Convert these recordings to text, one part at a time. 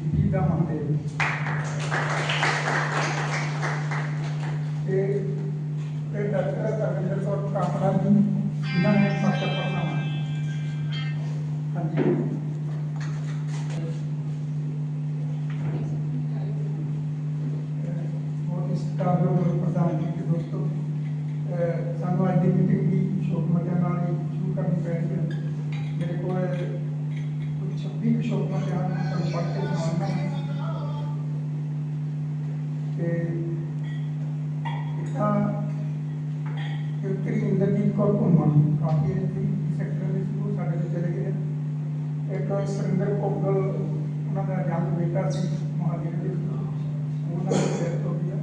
ਲਿਪੀ ਦਾ ਮਹਾਦੇਵ ਤੇ ਇਹ ਡਾਕਟਰ ਤਰਵਿੰਦਰ ਕੌਰ ਕਾਮਰਾ ਜੀ ਇਹਨਾਂ ਨੇ ਸੱਤ ਪੜਨਾ ਹਾਂਜੀ ਬਹੁਤ ਇਸ ਕਾਬਲ ਪ੍ਰਧਾਨ ਜੀ ਤੇ ਦੋਸਤੋ ਅਹ ਸਾਨੂੰ ਅੱਜ ਦੀ ਮੀਟਿੰਗ ਦੀ ਸ਼ੋਕ ਮੱਤਿਆਂ ਨਾਲ ਹੀ ਸ਼ੁਰੂ ਕਰਨੀ ਪੈਣੀ ਹੈ ਮੇਰੇ ਕੋਲ ਕੁਝ 26 ਕੁ ਸ਼ੋਕ ਮੱਤਿਆਂ ਹਨ ਤੁਹਾਨੂੰ ਪੜ੍ਹ ਕੇ ਸੁਣਾਉਣਾ ਹੈ ਤੇ ਇੱਕ ਤਾਂ ਕਿਰਤਰੀ ਇੰਦਰਜੀਤ ਕੌਰ ਘੁੰਮਣ ਕਾਫੀ ਐਸੀ ਸੈਕਟਰ ਦੇ ਸਕੂਲ ਸਾਡੇ ਤੋਂ ਚਲੇ ਗਏ ਇੱਕ ਸੁਰਿੰਦਰ ਭੋਗਲ ਉਹਨਾਂ ਦਾ ਜੰਗ ਬੇਟਾ ਸੀ ਮਹਾਜੀਤ ਦੇ ਉਹਨਾਂ ਦੀ ਡੈਥ ਹੋ ਗਈ ਹੈ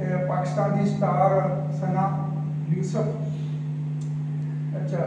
ਇਹ ਪਾਕਿਸਤਾਨ ਦੀ ਸਟਾਰ ਸਨਾ ਯੂਸਫ ਅੱਛਾ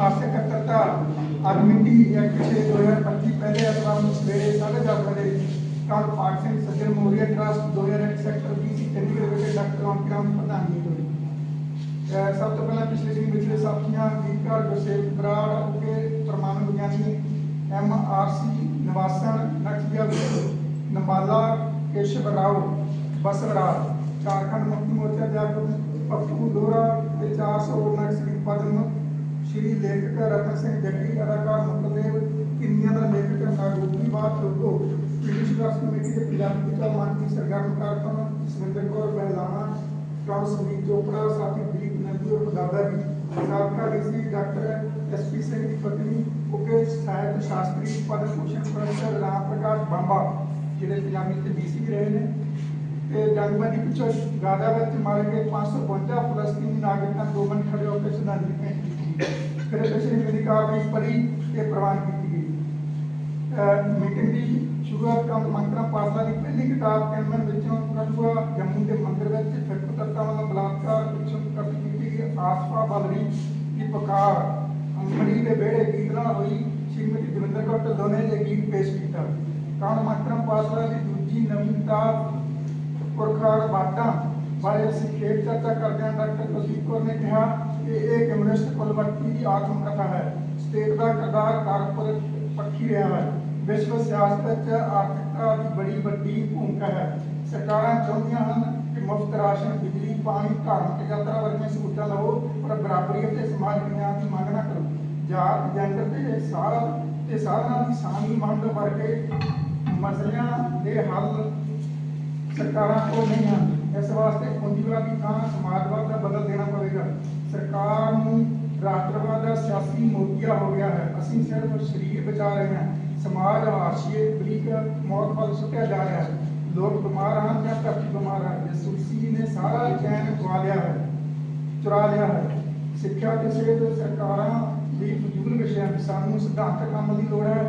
ਮਾਸਿਕ ਇਕੱਤਰਤਾ, ਅੱਜ ਮਿਤੀ 1/6/2025 ਪਹਿਲੇ ਐਤਵਾਰ ਨੂੰ ਸਵੇਰੇ 7:30 ਵਜੇ ਕਾਲ ਪਾਕ ਸਿੰਘ ਸੱਜਣ ਮੋਰੀਆ ਟਰਸਟ 2001 ਸੈਕਟਰ 20 ਚੰਡੀਗੜ੍ਹ ਵਿਖੇ ਡਾਕਟਰ ਅੰਕਿਰਾਮ ਪ੍ਰਧਾਨਗੀ ਹੋਈ ਅਹ ਸਭ ਤੋਂ ਪਹਿਲਾਂ ਪਿਛਲੇ ਦਿਨ ਵਿਚਲੇ ਸਾਥੀਆਂ ਗੀਤਕਾਰ ਗੁਰਸੇਵ ਬਰਾੜ ਅੱਗੇ ਪ੍ਰਮਾਣੂ ਵਿਗਿਆਨੀ, ਐਮ ਆਰ ਸੀ ਨਿਵਾਸਨ ਨਕਸ਼ਿਆ ਨੰਬਾਲਾ, ਕੇਸ਼ਵ ਰਾਓ, ਬਸਵਰਾਜ, ਝਾਰਖੰਡ ਮੁਕਤੀ ਮੋਰਚਾ ਦੇ ਆਗੂ ਪੱਪੂ ਲੋਰਾ ਤੇ 400 ਨਕਸ਼ੀ ਪਦਮ ਸ਼੍ਰੀ ਲੇਖਕ ਰਤਨ ਸਿੰਘ ਜੱਗੀ ਅਦਾਕਾਰ ਮੁਕਤਦੇਵ ਕਿੰਨੀਆਂ ਦਾ ਲੇਖਕ ਨਾਗੂਗੀ ਬਾਤ ਲੋਗੋ ਬ੍ਰਿਟਿਸ਼ ਰਾਜ ਕਮੇਟੀ ਦੇ ਪੰਜਾਬੀ ਦਾ ਮੰਤਰੀ ਸਰਗਰਮ ਕਾਰਕੁਨ ਜਸਵਿੰਦਰ ਕੌਰ ਪਹਿਲਾਣਾ ਡਾਕਟਰ ਸੁਨੀਲ ਚੋਪੜਾ ਸਾਥੀ ਦੀਪ ਨੰਦੀ ਔਰ ਦਾਦਾ ਜੀ ਸਾਬਕਾ ਡੀਸੀ ਡਾਕਟਰ ਐਸਪੀ ਸਿੰਘ ਦੀ ਪਤਨੀ ਉਗੇ ਸਾਹਿਤ ਸ਼ਾਸਤਰੀ ਪਦਮ ਭੂਸ਼ਣ ਪ੍ਰੋਫੈਸਰ ਰਾਮ ਪ੍ਰਕਾਸ਼ ਬਾਂਬਾ ਜਿਹੜੇ ਪੰਜਾਬੀ ਤੇ ਡੀਸੀ ਰਹੇ ਨੇ ਤੇ ਜੰਗਬੰਦੀ ਪਿੱਛੋਂ ਗਾਜ਼ਾ ਵਿੱਚ ਮਾਰੇ ਗਏ 552 ਫਲਸਤੀਨੀ ਨਾਗਰਿਕਾਂ ਨੂੰ ਦੋ ਮਿੰਟ ਖੜੇ ਹੋ ਕੇ ਸ਼ਰਧਾਂਜਲੀ ਭੇਂਟ ਕੀਤੀ ਫਿਰ ਪਿਛਲੀ ਮੇਰੀ ਕਾਰਵਾਈ ਪੜੀ ਤੇ ਪ੍ਰਵਾਨ ਕੀਤੀ ਗਈ। ਅਹ ਮੀਟਿੰਗ ਦੀ ਸ਼ੁਰੂਆਤ ਕੰਮ ਮੰਤਰਾ ਪਾਸਲਾ ਦੀ ਪਹਿਲੀ ਕਿਤਾਬ ਕੈਨਮਨ ਵਿੱਚੋਂ ਕਠੂਆ ਜੰਮੂ ਦੇ ਮੰਦਿਰ ਵਿੱਚ ਫਿਰਕ ਤੱਤਾਂ ਵੱਲੋਂ ਬਲਾਤਕਾਰ ਪਿੱਛੋਂ ਕਥਿਤ ਕੀਤੀ ਗਈ। ਆਸਫਾ ਬਲਰੀ ਦੀ ਪੁਕਾਰ ਅੰਮੜੀ ਦੇ ਵਿਹੜੇ ਗੀਤ ਨਾਲ ਹੋਈ। ਸ਼੍ਰੀਮਤੀ ਦਵਿੰਦਰ ਕੌਰ ਢਿੱਲੋਂ ਨੇ ਇਹ ਗੀਤ ਪੇਸ਼ ਕੀਤਾ। ਕਾਣ ਮੰਤਰਾ ਪਾਸਲਾ ਦੀ ਦੂਜੀ ਨਵੀਨਤਾ ਪੁਰਖਾਰ ਬਾਤਾਂ ਬਾਰੇ ਅਸੀਂ ਖੇਡ ਚਰਚਾ ਕਰਦੇ ਡਾਕਟਰ ਕੁਲਦੀਪ ਕੌਰ ਨੇ ਕਿਹਾ ਕਿ ਇਹ ਕਮਿਊਨਿਸਟ ਕੁਲਵਰਤੀ ਦੀ ਆਤਮ ਕਥਾ ਹੈ। ਸਟੇਟ ਦਾ ਕਿਰਦਾਰ ਕਾਰਪੋਰੇਟ ਪੱਖੀ ਰਿਹਾ ਹੈ। ਵਿਸ਼ਵ ਸਿਆਸਤ ਵਿੱਚ ਆਰਥਿਕਤਾ ਦੀ ਬੜੀ ਵੱਡੀ ਭੂਮਿਕਾ ਹੈ। ਸਰਕਾਰਾਂ ਚਾਹੁੰਦੀਆਂ ਹਨ ਕਿ ਮੁਫਤ ਰਾਸ਼ਨ, ਬਿਜਲੀ, ਪਾਣੀ, ਧਾਰਮਿਕ ਯਾਤਰਾ ਵਰਗੀਆਂ ਸਹੂਲਤਾਂ ਲਵੋ, ਪਰ ਬਰਾਬਰੀ ਅਤੇ ਸਮਾਜ ਵਿਗਿਆਨ ਦੀ ਮੰਗ ਨਾ ਕਰੋ। ਜਾਤ ਜੈਂਡਰ ਤੇ ਸਾਰਾ ਤੇ ਸਾਧਨਾਂ ਦੀ ਸਾਂਝੀ ਵੰਡ ਵਰਗੇ ਮਸਲਿਆਂ ਦੇ ਹੱਲ ਸਰਕਾਰਾਂ ਕੋਲ ਨਹੀਂ ਹਨ। ਇਸ ਵਾਸਤੇ ਪੂੰਜੀਵਾਦੀ ਥਾਂ ਸਮਾਜਵਾਦ ਦਾ ਬਦਲ ਦੇਣਾ ਪਵੇਗਾ। ਸਰਕਾਰ ਨੂੰ ਰਾਸ਼ਟਰਵਾਦ ਦਾ ਸਿਆਸੀ ਮੋਤੀਆ ਹੋ ਗਿਆ ਹੈ। ਅਸੀਂ ਸਿਰਫ ਸਰੀਰ ਬਚਾ ਰਹੇ ਹਾਂ। ਸਮਾਜ ਹਾਸ਼ੀਏ ਬਰੀਕ ਮੌਤ ਵੱਲ ਸੁੱਟਿਆ ਜਾ ਰਿਹਾ ਹੈ। ਲੋਕ ਬਿਮਾਰ ਹਨ ਜਾਂ ਧਰਤੀ ਬਿਮਾਰ ਹੈ ਜਸੂਸੀ ਨੇ ਸਾਰਾ ਚੈਨ ਗਵਾ ਲਿਆ ਹੈ, ਚੁਰਾ ਲਿਆ ਹੈ। ਸਿੱਖਿਆ ਤੇ ਸਿਹਤ ਸਰਕਾਰਾਂ ਦੀ ਫਜ਼ੂਲ ਵਿਸ਼ਿਆਂ ਸਾਨੂੰ ਸਿਧਾਂਤਕ ਕੰਮ ਦੀ ਲੋੜ ਹੈ।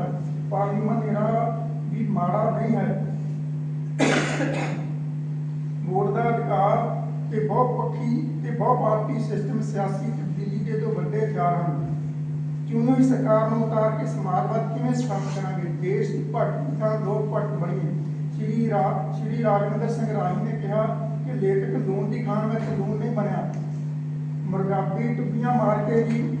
ਪਾਰਲੀਮੈਂਟ ਦੀ ਵੀ ਮਾੜਾ ਨਹੀਂ ਹੈ। ਵੋਟ ਦਾ ਅਧਿਕਾਰ ਤੇ ਬਹੁ ਪੱਖੀ ਤੇ ਬਹੁ ਪਾਰਟੀ ਸਿਸਟਮ ਸਿਆਸੀ ਤਬਦੀਲੀ ਦੇ ਦੋ ਵੱਡੇ ਹਥਿਆਰ ਹਨ ਕਿਉਂ ਹੀ ਸਰਕਾਰ ਨੂੰ ਉਤਾਰ ਕੇ ਸਮਾਜਵਾਦ ਕਿਵੇਂ ਸਥਾਪਿਤ ਕਰਾਂਗੇ? ਦੇਸ਼ ਦੀ ਭੱਟ ਦੀ ਥਾਂ ਭੱਟ ਬਣੀ ਹੈ। ਸ਼੍ਰੀ ਰਾ, ਸ਼੍ਰੀ ਰਾਜਿੰਦਰ ਸਿੰਘ ਰਾਹੀ ਨੇ ਕਿਹਾ ਕਿ ਲੇਖਕ ਲੂਣ ਦੀ ਖਾਣ ਵਿੱਚ ਲੂਣ ਨਹੀਂ ਬਣਿਆ। ਮੁਰਗਾਬੀ ਟੁੱਪੀਆਂ ਮਾਰ ਕੇ ਵੀ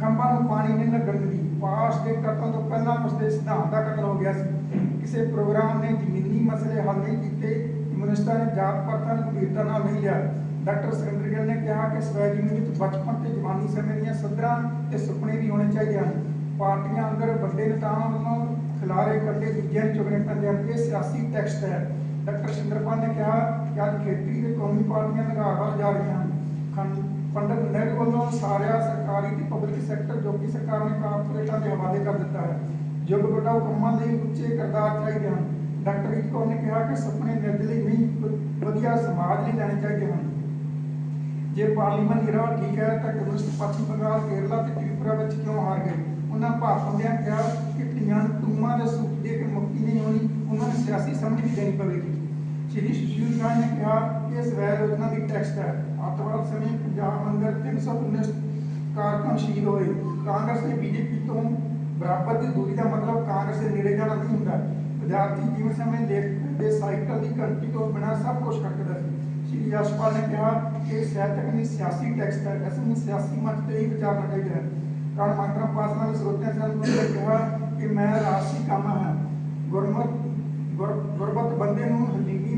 ਖੰਭਾਂ ਨੂੰ ਪਾਣੀ ਨਹੀਂ ਲੱਗਣ ਪਾਸ ਦੇ ਕਤਲ ਤੋਂ ਪਹਿਲਾਂ ਉਸਦੇ ਸਿਧਾਂਤ ਦਾ ਕਤਲ ਹੋ ਗਿਆ ਸੀ। ਕਿਸੇ ਪ੍ਰੋਗਰਾਮ ਨੇ ਜ਼ਮੀਨੀ ਮਸਲੇ ਹੱਲ ਨਹੀਂ ਕੀਤੇ ਕਮਿਊਨਿਸਟਾਂ ਨੇ ਜਾਤ ਪਾਤਾਂ ਨੂੰ ਗੰਭੀਰਤਾ ਨਾਲ ਨਹੀਂ ਲਿਆ। ਡਾਕਟਰ ਸੁਰਿੰਦਰ ਗਿੱਲ ਨੇ ਕਿਹਾ ਕਿ ਸਵੈ ਜੀਵਨ ਵਿੱਚ ਬਚਪਨ ਤੇ ਜਵਾਨੀ ਸਮੇਂ ਦੀਆਂ ਸੱਧਰਾਂ ਤੇ ਸੁਪਨੇ ਵੀ ਹੋਣੇ ਚਾਹੀਦੇ ਹਨ। ਪਾਰਟੀਆਂ ਅੰਦਰ ਵੱਡੇ ਨੇਤਾਵਾਂ ਵੱਲੋਂ ਖਿਲਾਰੇ ਕੱਢੇ ਦੂਜਿਆਂ ਨੂੰ ਚੁਗਣੇ ਪੈਂਦੇ ਹਨ। ਇਹ ਸਿਆਸੀ ਟੈਕਸਟ ਹੈ। ਡਾਕਟਰ ਸਿੰਦਰਪਾਲ ਨੇ ਕਿਹਾ ਕਿ ਅੱਜ ਖੇਤਰੀ ਤੇ ਕੌਮੀ ਪਾਰਟੀਆਂ ਨਿਗਾਹ ਵੱਲ ਜਾ ਰਹੀਆਂ ਹਨ। ਖੰ- ਪੰਡਤ ਵੱਲੋਂ ਸਾਰਿਆ ਸਰਕਾਰੀ ਤੇ ਪਬਲਿਕ ਸੈਕਟਰ ਜੋ ਕਿ ਸਰਕਾਰ ਨੇ ਕਾਰਪੋਰੇਟਾਂ ਦੇ ਹਵਾਲੇ ਕਰ ਦਿੱਤਾ ਹੈ। ਯੁੱਗ ਬਟਾਓ ਕੰਮਾਂ ਲਈ ਉੱਚੇ ਕਿਰਦਾਰ ਚਾਹੀਦੇ ਹਨ। ਡਾਕਟਰ ਰੀਤ ਨੇ ਕਿਹਾ ਕਿ ਸੁਪਨੇ ਨਿਰਦ ਨਹੀਂ ਵਧੀਆ ਸਮਾਜ ਲਈ ਲੈਣੇ ਚਾਹੀਦੇ ਹਨ। ਜੇ ਪਾਰਲੀਮੈਂਟ ਦੀ ਠੀਕ ਹੈ, ਤਾਂ ਕਮਿਊਨਿਸਟ ਪੱਛਮੀ ਬੰਗਾਲ, ਕੇਰਲਾ ਤੇ ਤ੍ਰਿਪੁਰਾ ਵਿੱਚ ਕਿਉਂ ਹਾਰ ਗਏ? ਉਹਨਾਂ ਭਾਰਤ ਹੁੰਦਿਆਂ ਕਿਹਾ ਕਿ ਧੀਆਂ ਟੂਮਾਂ ਦੇ ਸੂਟ ਦੇ ਕੇ ਮੁਕਤੀ ਨਹੀਂ ਹੋਣੀ, ਉਹਨਾਂ ਨੂੰ ਸਿਆਸੀ ਸਮਝ ਵੀ ਦੇਣੀ ਪਵੇਗੀ। ਸ਼੍ਰੀ ਸੁਸ਼ੀਲ ਖਾਨ ਨੇ ਕਿਹਾ ਕਿ ਇਸ ਵੈਰ ਯੋਜਨਾ ਦੀ ਟੈਕਸਟ ਹੈ ਅੱਤਵਾਦ ਸਮੇਂ ਪੰਜਾਬ ਅੰਦਰ 319 ਕਾਰਕੁਨ ਸ਼ਹੀਦ ਹੋਏ ਕਾਂਗਰਸ ਤੇ ਬੀਜੇਪੀ ਤੋਂ ਬਰਾਬਰ ਦੀ ਦੂਰੀ ਦਾ ਮਤਲਬ ਕਾਂਗਰਸ ਦੇ ਨੇੜੇ ਜਾਣਾ ਨਹੀਂ ਹੁੰਦਾ ਵਿਦਿਆਰਥੀ ਜੀਵਨ ਸਮੇਂ ਦੇਖ ਦੇ ਸਾਈਕਲ ਦੀ ਘੰਟੀ ਤੋਂ ਬਿਨਾਂ ਸਭ ਕੁਝ ਖੜਕਦਾ ਸੀ ਸ਼੍ਰੀ ਯਸ਼ਪਾਲ ਨੇ ਕਿਹਾ ਕਿ ਇਹ ਸਾਹਿਤਕ ਨਹੀਂ ਸਿਆਸੀ ਟੈਕਸਟ ਹੈ ਇਸ ਨੂੰ ਸਿਆਸੀ ਮੰਚ ਤੇ ਹੀ ਵਿਚਾਰਨਾ ਚਾਹੀਦਾ ਹੈ ਕਾਰਨ ਮਾਤਰਾ ਪਾਸਨਾ ਦੇ ਸਰੋਤਿਆਂ ਸਾਨੂੰ ਨੇ ਕਿਹਾ ਕਿ ਮੈਂ ਰਾਸ਼ੀ ਕੰਮ ਹਾਂ ਗੁਰਮਤ ਗੁਰ- ਗੁਰਬਤ ਬੰਦੇ ਨੂੰ ਹਲੀਮੀ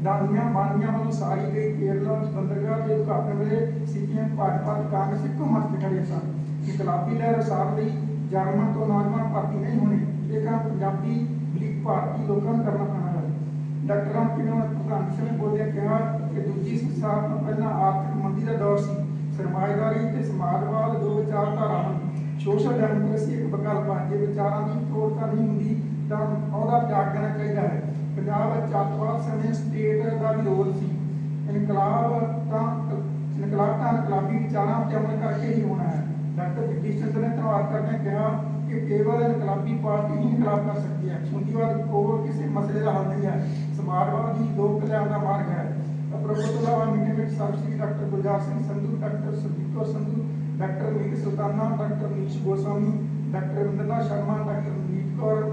ਅਦਾਨੀਆਂ ਬਾਨੀਆਂ ਵੱਲੋਂ ਸਾਰੀ ਗਈ ਕੇਰਲਾ ਬੰਦਰਗਾਹ ਦੇ ਉਦਘਾਟਨ ਵੇਲੇ ਸੀਪੀਐਮ ਭਾਜਪਾ ਤੇ ਕਾਂਗਰਸ ਇੱਕੋ ਮਤ ਖੜੇ ਸਨ ਇਨਕਲਾਬੀ ਲਹਿਰ ਸਾਰ ਲਈ ਜਰਮਨ ਤੋਂ ਨੌਜਵਾਨ ਭਰਤੀ ਨਹੀਂ ਹੋਣੀ ਇਹ ਕੰਮ ਪੰਜਾਬੀ ਲੀਗ ਭਾਰਤੀ ਲੋਕਾਂ ਨੂੰ ਕਰਨਾ ਪੈਣਾ ਹੈ। ਡਾਕਟਰ ਕਿਨੋਂ ਪ੍ਰਧਾਨ ਸਿੰਘ ਬੋਲਿਆ ਕਿਹਾ ਕਿ ਦੂਜੀ ਸੰਸਾਰ ਤੋਂ ਪਹਿਲਾਂ ਆਰਥਿਕ ਮੰਦੀ ਦਾ ਦੌਰ ਸੀ। ਸਰਮਾਏਦਾਰੀ ਤੇ ਸਮਾਜਵਾਦ ਦੋ ਵਿਚਾਰਧਾਰਾ ਹਨ। ਸੋਸ਼ਲ ਡੈਮੋਕ੍ਰੇਸੀ ਇੱਕ ਵਿਕਲਪ ਹੈ। ਜੇ ਵਿਚਾਰਾਂ ਦੀ ਪ੍ਰੋੜਤਾ ਨਹੀਂ ਹੁੰਦੀ, ਤਾਂ ਉਹਦਾ ਤਿਆਗ ਕਰਨਾ ਚਾਹੀਦਾ ਹੈ। ਪੰਜਾਬ ਵਿੱਚ ਅੱਤਵਾਦ ਸਮੇਂ ਸਟੇਟ ਦਾ ਵੀ ਰੋਲ ਸੀ। ਇਨਕਲਾਬ ਤਾਂ ਇਨਕਲਾਬ ਤਾਂ ਇਨਕਲਾਬੀ ਵਿਚਾਰਾਂ ਉੱਤੇ ਅਮਲ ਕਰਕੇ ਹੀ ਹੋਣਾ ਹੈ। ਡਾਕਟਰ ਜਗਦੀਸ਼ ਚੰਦਰ ਨੇ ਧੰਨਵਾਦ ਕਰਦਿਆਂ ਕਿਹਾ ਕਿ ਕੇਵਲ ਇਨਕਲਾਬੀ ਪਾਰਟੀ ਹੀ ਇਨਕਲਾਬ ਕਰ ਸਕਦੀ ਹੈ। ਪੂੰਜੀਵਾਦ ਕੋਲ ਕਿਸੇ ਮਸਲੇ ਦਾ ਹੱਲ ਨਹੀਂ ਹੈ। ਸਮਾਜਵਾਦ ਹੀ ਲੋਕ ਕਲਿਆਣ ਦਾ ਮਾਰਗ ਹੈ। ਪ੍ਰਬੋਧਲਾ ਮੀਟਿੰਗ ਵਿੱਚ ਸਰਬਸ੍ਰੀ doctor Gulzar Singh Sandhu, doctor Surjit Sandhu, doctor Meet Sultana, doctor Neesh Goswami doctor Rabindranath Sharma, doctor Manit Kaur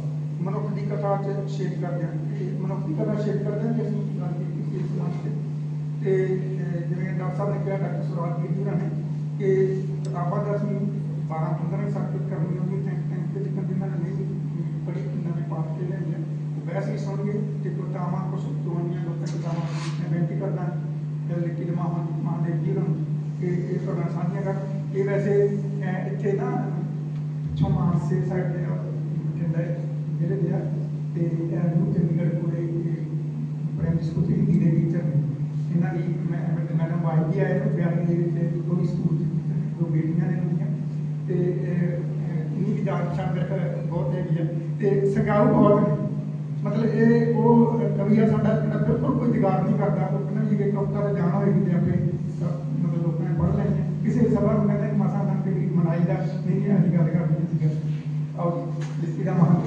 ਮਨੁੱਖ ਦੀ ਕਥਾ ਚ ਸ਼ੇਪ ਕਰਦੇ ਹਨ ਤੇ ਮਨੁੱਖ ਦੀ ਕਥਾ ਸ਼ੇਪ ਕਰਦੇ ਹਨ ਕਿ ਅਸੀਂ ਗੱਲ ਕੀਤੀ ਸੀ ਇਸ ਮੰਚ ਤੇ ਤੇ ਅਹ, ਜਿਵੇਂ ਡਾਕਟਰ ਸਾਹਿਬ ਨੇ ਕਿਹਾ ਡਾਕਟਰ ਸੁਰਾਜ ਜੀ ਹੋਰਾਂ ਨੇ ਕਿ ਕਿਤਾਬਾਂ ਦਾ ਅਸੀਂ 12 15 ਸਰਕਟ ਕਰਨੀ ਹੋਗੀ ਥੈਂਕ ਥੈਂਕ ਤੇ ਜਿੱਦਾਂ ਜਿਨ੍ਹਾਂ ਨੇ ਨਹੀਂ ਪੜ੍ਹੀ ਨਵੇਂ ਪਾਸ ਕੇ ਲੈਣੇ ਉਹ ਵੈਸੇ ਹੀ ਸੁਣਗੇ ਤੇ ਕੋਟਾਵਾਂ ਕੁਝ ਦੋਨੀਆਂ ਲੋਕਾਂ ਕੋਟਾਵਾਂ ਮੈਂ ਬੇਨਤੀ ਕਰਦਾ ਕਿ ਲਿਖੀ ਜਮਾ ਮਹਾਨ ਮਹਾਦੇਵ ਜੀ ਨੂੰ ਇਹ ਇਹ ਤੁਹਾਡਾ ਸਾਂਝੀਆਂ ਕਰ ਇਹ ਵੈਸੇ ਅਹ, ਇੱਥੇ ਨਾ ਪਿੱਛੋਂ ਮਾਨਸੇ ਸਾਈਡ ਦੇ ਬਠਿੰਡਾ ਜਿਹੜੇ ਦੇ ਤੇ ਇਹ ਚੰਡੀਗੜ੍ਹ ਕੋਲੇ ਪ੍ਰਾਇਮਰੀ ਸਕੂਲ ਦੀ ਹਿੰਦੀ ਟੀਚਰ ਨੇ। ਇਹਨਾਂ ਦੀ ਮੈਡਮ ਵਾਈ ਵੀ ਆਏ ਨੇ ਬਿਆਨ ਦੇ ਵਿੱਚ ਦੋਈ ਸਕੂਲ ਦੋ ਬੇਟੀਆਂ ਨੇ ਉਹਨਾਂ ਤੇ ਅਹ, ਅਹ, ਜਾਣ ਪਛਾਣ ਬਹੁਤ ਹੈਗੀ ਹੈ ਤੇ ਸਗਾਊ ਬਹੁਤ ਮਤਲਬ ਇਹ ਉਹ ਕਵੀ ਸਾਡਾ ਜਿਹੜਾ ਬਿਲਕੁਲ ਕੋਈ ਜੁਗਾੜ ਨਹੀਂ ਕਰਦਾ। ਉਹ ਕਹਿੰਦਾ ਵੀ ਇੱਕ ਹਫ਼ਤਾ ਦਾ ਜਾਣਾ ਹੋਏਗੀ ਤੇ ਆਪੇ ਮਤਲਬ ਲੋਕਾਂ ਨੇ ਪੜ੍ਹ ਲੈਣੀ। ਕਿਸੇ ਸਭਾ ਨੂੰ ਕਹਿੰਦਾ ਮਸਾ ਦਾ ਕਿ ਮਨਾਈ ਦਾ ਨਹੀਂ ਨਹੀਂ ਅਸੀਂ ਗੱਲ ਕਰਨੀ ਸੀ ਆਓ ਜੀ ਦਾ ਮਹਾਨ